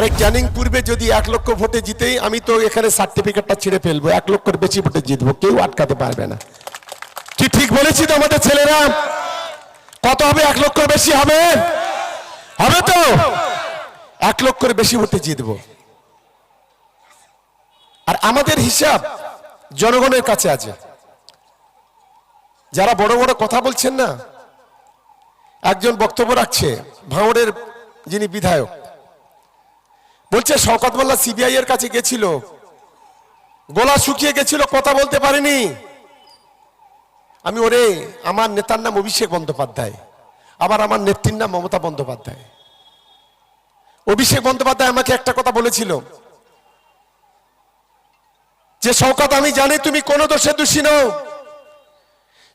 আরে ক্যানিং পূর্বে যদি এক লক্ষ ভোটে জিতেই, আমি তো এখানে সার্টিফিকেটটা ছিঁড়ে ফেলব। এক লক্ষের বেশি ভোটে জিতবো, কেউ আটকাতে পারবে না। কি ঠিক বলেছি তো আমাদের ছেলেরা? কত হবে? এক লক্ষের বেশি হবে? হবে তো? এক লক্ষের বেশি ভোটে জিতবো। আর আমাদের হিসাব জনগণের কাছে আছে। যারা বড় বড় কথা বলছেন না, একজন বক্তব্য রাখছে, ভাঙড়ের যিনি বিধায়ক। বলছে, শওকত মোল্লা সিবিআই এর কাছে গেছিল। গলা শুকিয়ে গেছিল, কথা বলতে পারেনি। আমি ওরে, আমার নেতার নাম অভিষেক বন্দ্যোপাধ্যায়, আবার আমার নেত্রীর নাম মমতা বন্দ্যোপাধ্যায়। অভিষেক বন্দ্যোপাধ্যায় আমাকে একটা কথা বলেছিল। যে শওকত, আমি জানি তুমি কোনো দোষে দোষী নও,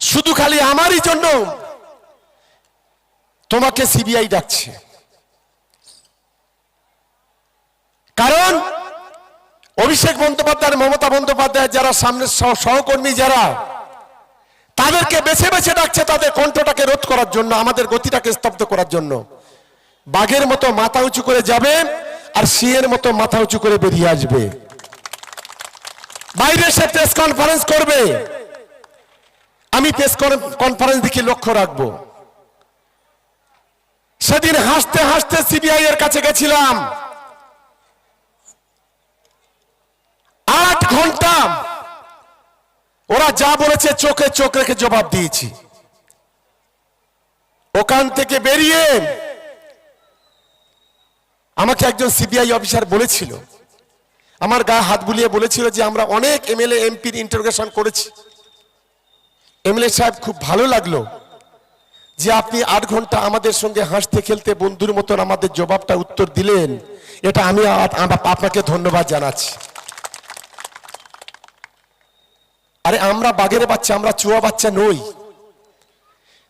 শুধু খালি আমারই জন্য তোমাকে সিবিআই ডাকছে। কারণ অভিষেক বন্দ্যোপাধ্যায় মমতা বন্দ্যোপাধ্যায় যারা সামনের সহ- সহকর্মী যারা, তাদেরকে বেছে বেছে ডাকছে তাদের কণ্ঠটাকে রোধ করার জন্য, আমাদের গতিটাকে স্তব্ধ করার জন্য। বাঘের মতো মাথা উঁচু করে যাবে আর সিংহের মতো মাথা উঁচু করে বেরিয়ে আসবে। বাইরে এসে প্রেস কনফারেন্স করবে। আমি প্রেস কনফারেন্স দিকে লক্ষ্য রাখব। সেদিন হাসতে হাসতে সিবিআই এর কাছে গেছিলাম আট ঘণ্টা। ওরা যা বলেছে চোখে চোখ রেখে জবাব দিয়েছি। ওখান থেকে বেরিয়ে আমাকে একজন সিবিআই অফিসার বলেছিল। আমার গা হাত বুলিয়ে বলেছিল যে আমরা অনেক এমএলএ, এমপির ইন্টারোগেশন করেছি। এমএলএ সাহেব খুব ভালো লাগল যে আপনি আট ঘণ্টা আমাদের সঙ্গে হাসতে খেলতে বন্ধুর মতন আমাদের জবাবটা উত্তর দিলেন। এটা আমি আপনাকে ধন্যবাদ জানাচ্ছি। আরে আমরা বাঘের বাচ্চা, আমরা চুয়া বাচ্চা নই।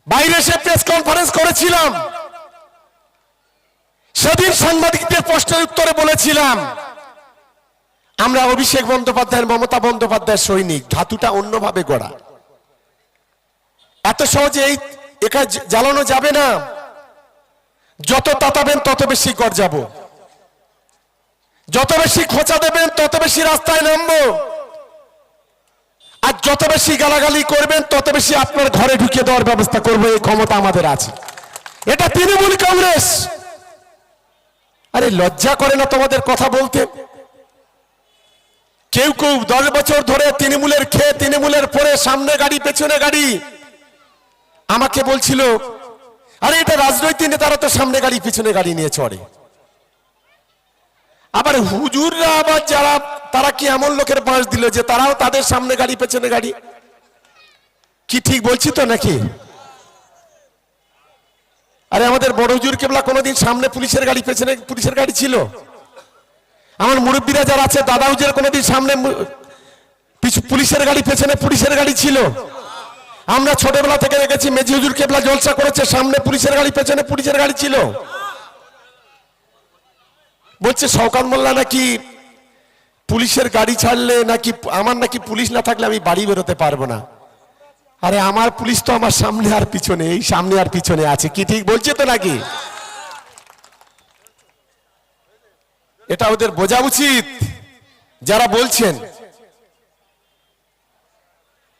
বাইরে এসে প্রেস কনফারেন্স করেছিলাম। সেদিন সাংবাদিকদের প্রশ্নের উত্তরে বলেছিলাম, আমরা অভিষেক বন্দ্যোপাধ্যায়ের, মমতা বন্দ্যোপাধ্যায়ের সৈনিক, ধাতুটা অন্যভাবে গড়া। এত সহজে এই একা জ্বালানো যাবে না। যত তাতাবেন, তত বেশি গড় যাব যত বেশি খোঁচা দেবেন, তত বেশি রাস্তায় নামবো। আর যত বেশি গালাগালি করবেন, তত বেশি আপনার ঘরে ঢুকে দেওয়ার ব্যবস্থা করব, এই ক্ষমতা আমাদের আছে। এটা তৃণমূল কংগ্রেস। আরে লজ্জা করে না তোমাদের কথা বলতে? কেউ কেউ দশ বছর ধরে তৃণমূলের খেয়ে, তৃণমূলের পরে সামনে গাড়ি, পেছনে গাড়ি আমাকে বলছিল, আরে এটা রাজনৈতিক নেতারা তো সামনে গাড়ি, পিছনে গাড়ি নিয়ে চড়ে। আবার হুজুররা আবার যারা, তারা কি এমন লোকের বাঁশ দিল যে তারাও তাদের সামনে গাড়ি, পেছনে গাড়ি? কি ঠিক বলছি তো নাকি? আরে আমাদের বড় হুজুর কেবলা কোনোদিন সামনে পুলিশের গাড়ি, পেছনে পুলিশের গাড়ি ছিল? আমার মুরব্বীরা যারা আছে, দাদা হুজুর কোনোদিন সামনে পুলিশের গাড়ি, পেছনে পুলিশের গাড়ি ছিল? আমরা ছোটবেলা থেকে রেখেছি মেজি হুজুর কেবলা জলসা করেছে, সামনে পুলিশের গাড়ি, পেছনে পুলিশের গাড়ি ছিল? বলছে, শওকাত মোল্লা নাকি পুলিশের গাড়ি ছাড়লে নাকি, আমার নাকি পুলিশ না থাকলে আমি বাড়ি বেরোতে পারব না। আরে, আমার পুলিশ তো আমার সামনে আর পিছনে, এই সামনে আর পিছনে আছে, কি ঠিক বলছে তো নাকি? এটা ওদের বোঝা উচিত, যারা বলছেন।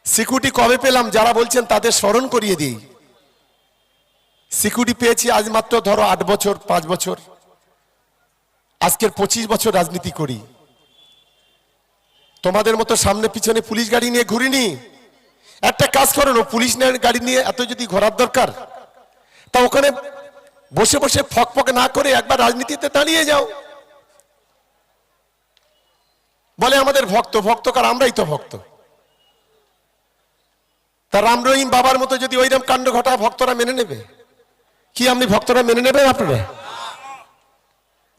সিকিউরিটি কবে পেলাম, যারা বলছেন তাদের স্মরণ করিয়ে দিই। সিকিউরিটি পেয়েছি আজ মাত্র ধরো আট বছর, পাঁচ বছর। আজকের পঁচিশ বছর রাজনীতি করি। তোমাদের মতো সামনে পিছনে পুলিশ গাড়ি নিয়ে ঘুরিনি। একটা কাজ করো না, পুলিশ গাড়ি নিয়ে এত যদি ঘোরার দরকার, তা ওখানে বসে বসে ফক ফক না করে একবার রাজনীতিতে দাঁড়িয়ে যাও। বলে আমাদের ভক্ত ভক্ত কার আমরাই তো ভক্ত। তা রাম রহিম বাবার মতো যদি ওইরকম কাণ্ড ঘটা ভক্তরা মেনে নেবে? কি আপনি ভক্তরা মেনে নেবেন আপনারা?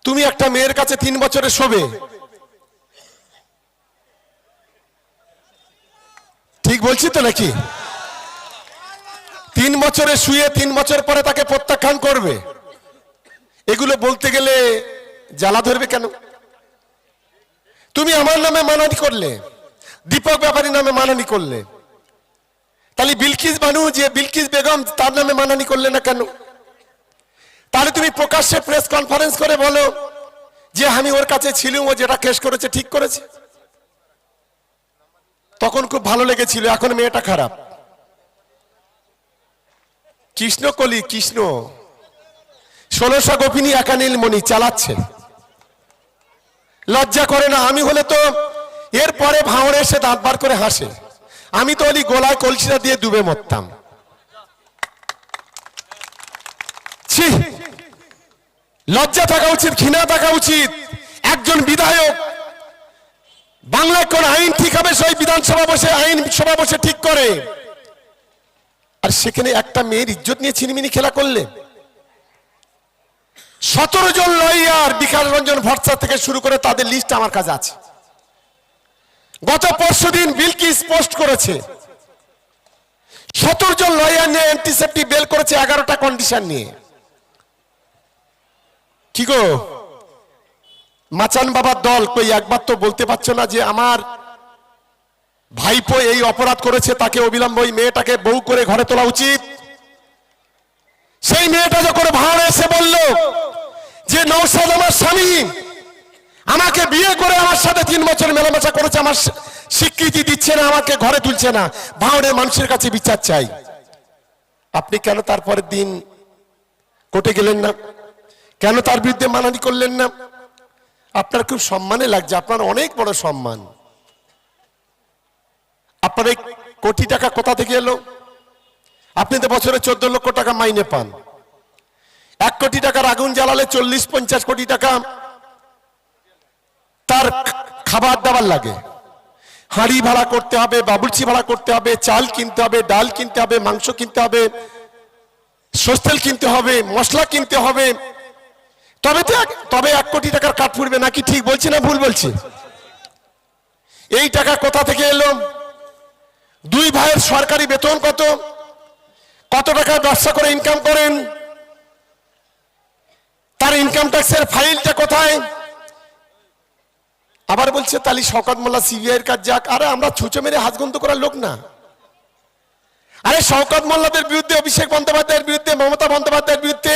তুমি একটা মেয়ের কাছে তিন বছরে শোবে। ঠিক বলছি তো নাকি? তিন বছরে শুয়ে তিন বছর পরে তাকে প্রত্যাখ্যান করবে। এগুলো বলতে গেলে জ্বালা ধরবে কেন? তুমি আমার নামে মানানি করলে, দীপক ব্যাপারী নামে মানানি করলে। তাহলে বিলকিস বানু যে বিলকিস বেগম তার নামে মানানি করলে না কেন? তাহলে তুমি প্রকাশ্যে প্রেস কনফারেন্স করে বলো যে আমি ওর কাছে ছিলাম, ও যেটা কেস করেছে ঠিক করেছে। তখন খুব ভালো লেগেছিল, এখন মেয়েটা খারাপ। কৃষ্ণ। কলি কৃষ্ণ ষোলশা গোপিনী একানীল মণি চালাচ্ছে। লজ্জা করে না, আমি হলে তো এরপরে ভাঁড়ে এসে দাঁত বার করে হাসে। আমি তো ওই গোলায় কলসিটা দিয়ে ডুবে মরতাম। লজ্জা থাকা উচিত, ঘৃণা থাকা উচিত। একজন বিধায়ক, বাংলায় কোন আইন ঠিক হবে সেই বিধানসভা বসে, আইন সভা বসে ঠিক করে। আর সেখানে একটা মেয়ের ইজ্জত নিয়ে ছিনিমিনি খেলা করলে। সতেরো জন লয়ার বিকাশ রঞ্জন ভরসা থেকে শুরু করে তাদের লিস্ট আমার কাছে আছে। গত পরশু দিন বিলকিস পোস্ট করেছে। সতেরো জন লয়ার নিয়ে অ্যান্টিসেপ্টিক বেল করেছে, এগারোটা কন্ডিশন নিয়ে। কি গো? মাচান বাবার দল কই একবার তো বলতে পারছ না যে আমার ভাইপো এই অপরাধ করেছে, তাকে অবিলম্ব ওই মেয়েটাকে বউ করে ঘরে তোলা উচিত। সেই মেয়েটা যখন ভাড় এসে বলল যে নৌসাদ আমার স্বামী, আমাকে বিয়ে করে আমার সাথে তিন বছর মেলামেশা করেছে, আমার স্বীকৃতি দিচ্ছে না, আমাকে ঘরে তুলছে না ভাঁড়ের মানুষের কাছে বিচার চাই। আপনি কেন তারপরের দিন কোর্টে গেলেন না? কেন তার বিরুদ্ধে মানানি করলেন না? আপনার খুব সম্মানে লাগছে, আপনার অনেক বড় সম্মান। আপনার এই কোটি টাকা কোথা থেকে এলো? আপনি তো বছরে চোদ্দ লক্ষ টাকা মাইনে পান। এক কোটি টাকার আগুন জ্বালালে চল্লিশ পঞ্চাশ কোটি টাকা তার খাবার দাবার লাগে। হাঁড়ি ভাড়া করতে হবে, বাবুর্চি ভাড়া করতে হবে, চাল কিনতে হবে, ডাল কিনতে হবে, মাংস কিনতে হবে, সস্তেল কিনতে হবে, মশলা কিনতে হবে তবে তো তবে এক কোটি টাকার কাঠ ফুটবে, নাকি ঠিক বলছি না ভুল বলছি? এই টাকা কোথা থেকে এলো? দুই ভাইয়ের সরকারি বেতন কত? কত টাকা ব্যবসা করে ইনকাম করেন? তার ইনকাম ট্যাক্সের ফাইলটা কোথায়? আবার বলছে, তালি শওকত মোল্লা সিবিআই এর কাজ যাক। আরে, আমরা ছুঁচো মেরে হাজগন্ত করার লোক না। আরে, শওকত মোল্লাদের বিরুদ্ধে অভিষেক বন্দ্যোপাধ্যায়ের বিরুদ্ধে, মমতা বন্দ্যোপাধ্যায়ের বিরুদ্ধে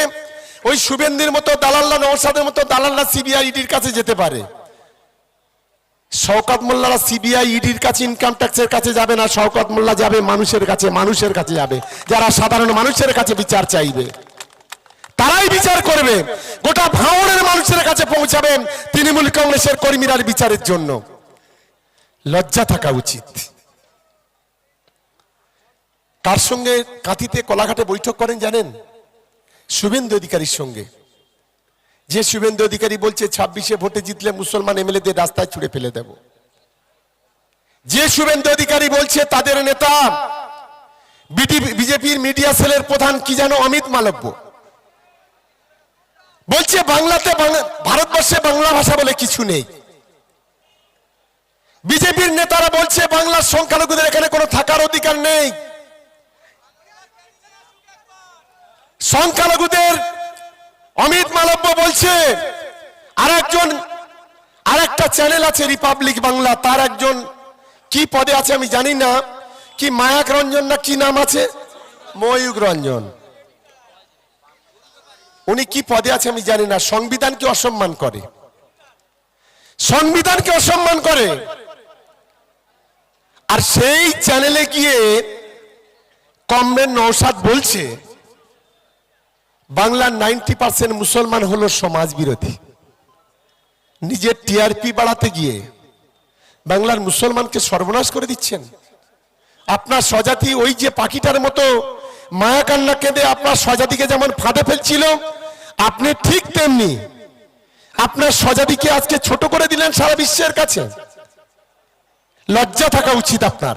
ওই শুভেন্দ্রের মতো দালাল্লা নওসাদের মতো দালাল্লা সিবিআই ইডির কাছে যেতে পারে। শওকত মোল্লারা সিবিআই ইডির কাছে ইনকাম ট্যাক্সের কাছে যাবে না, শওকত মোল্লা যাবে মানুষের কাছে মানুষের কাছে যাবে। যারা সাধারণ মানুষের কাছে বিচার চাইবে, তারাই বিচার করবে। গোটা ভাঙনের মানুষের কাছে পৌঁছাবেন তৃণমূল কংগ্রেসের কর্মীরার বিচারের জন্য। লজ্জা থাকা উচিত। কার সঙ্গে কাঁথিতে, কলাঘাটে বৈঠক করেন জানেন? শুভেন্দু অধিকারীর সঙ্গে। যে শুভেন্দু অধিকারী বলছে, ছাব্বিশে ভোটে জিতলে মুসলমান এমএলএদের রাস্তায় ছুড়ে ফেলে দেব। যে শুভেন্দু অধিকারী বলছে, তাদের নেতা বিজেপির মিডিয়া সেলের প্রধান কি জানো অমিত মালব্য? বলছে, বাংলাতে বাংলা- ভারতবর্ষে বাংলা ভাষা বলে কিছু নেই। বিজেপির নেতারা বলছে, বাংলার সংখ্যালঘুদের এখানে কোনো থাকার অধিকার নেই। সংখ্যালঘুদের অমিত মালব্য বলছে আর একজন আর একটা চ্যানেল আছে রিপাবলিক বাংলা, তার একজন কি পদে আছে আমি জানি না, কি মায়াক রঞ্জন না কি নাম আছে? ময়ূক রঞ্জন। উনি কি পদে আছে আমি জানি না, সংবিধানকে অসম্মান করে। সংবিধানকে অসম্মান করে। আর সেই চ্যানেলে গিয়ে কমরেড নৌসাদ বলছে বাংলার নাইনটি পার্সেন্ট মুসলমান হলো সমাজ বিরোধী নিজের টিআরপি বাড়াতে গিয়ে বাংলার মুসলমানকে সর্বনাশ করে দিচ্ছেন। আপনার স্বজাতি ওই যে পাখিটার মতো মায়া কান্না কেঁদে আপনার স্বজাতিকে যেমন ফাঁদে ফেলছিল, আপনি ঠিক তেমনি আপনার স্বজাতিকে আজকে ছোট করে দিলেন সারা বিশ্বের কাছে। লজ্জা থাকা উচিত আপনার।